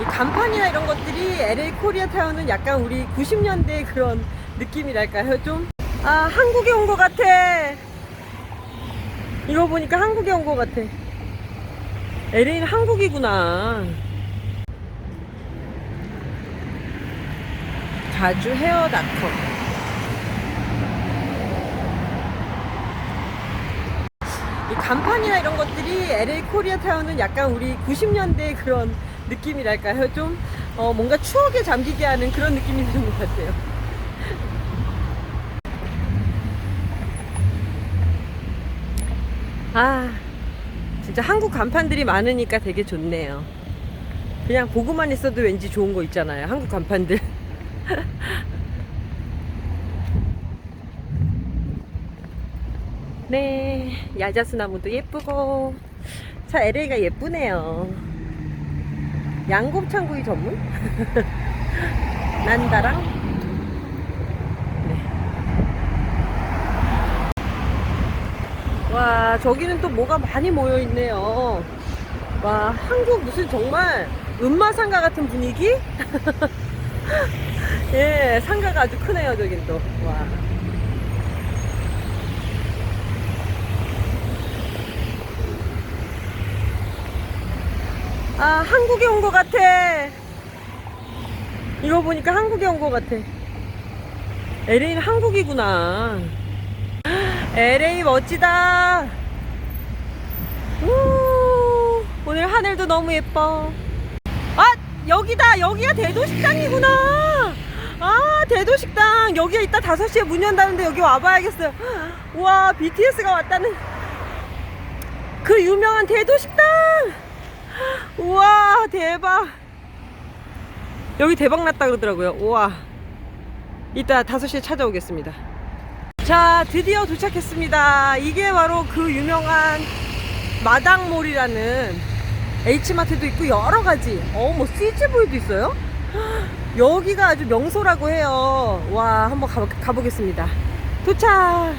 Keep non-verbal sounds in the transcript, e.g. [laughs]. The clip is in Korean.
이 간판이나 이런 것들이 LA 코리아 타운은 약간 우리 90년대 그런 느낌이랄까요 좀? 아 한국에 온 것 같아. 이거 보니까 한국에 온 것 같아. LA는 한국이구나. 자주 헤어닷컴. 이 간판이나 이런 것들이 LA 코리아 타운은 약간 우리 90년대 그런 느낌이랄까요? 좀 어, 뭔가 추억에 잠기게 하는 그런 느낌이 드는 것 같아요. 아, 진짜 한국 간판들이 많으니까 되게 좋네요. 그냥 보고만 있어도 왠지 좋은 거 있잖아요. 한국 간판들. [laughs] 네, 야자수 나무도 예쁘고, 참 LA가 예쁘네요. 양곱창구이 전문? [laughs] 난다랑? 네. 와, 저기는 또 뭐가 많이 모여 있네요. 와, 한국 무슨 정말 음마상가 같은 분위기? [laughs] 예, 상가가 아주 크네요, 저긴 또. 와. 아, 한국에 온 것 같아. 이거 보니까 한국에 온 것 같아. LA는 한국이구나. LA 멋지다. 우, 오늘 하늘도 너무 예뻐. 아, 여기다. 여기가 대도식당이구나. 아, 대도식당. 여기가 이따 5시에 문 연다는데 여기 와봐야겠어요. 와, BTS가 왔다는 그 유명한 대도식당. 우와 대박. 여기 대박 났다 그러더라고요. 우와. 이따 5시에 찾아오겠습니다. 자 드디어 도착했습니다. 이게 바로 그 유명한 마당몰이라는 H마트도 있고 여러가지. 어뭐 CG볼도 있어요? [gasps] 여기가 아주 명소라고 해요. 와 한번 가보, 가보겠습니다. 도착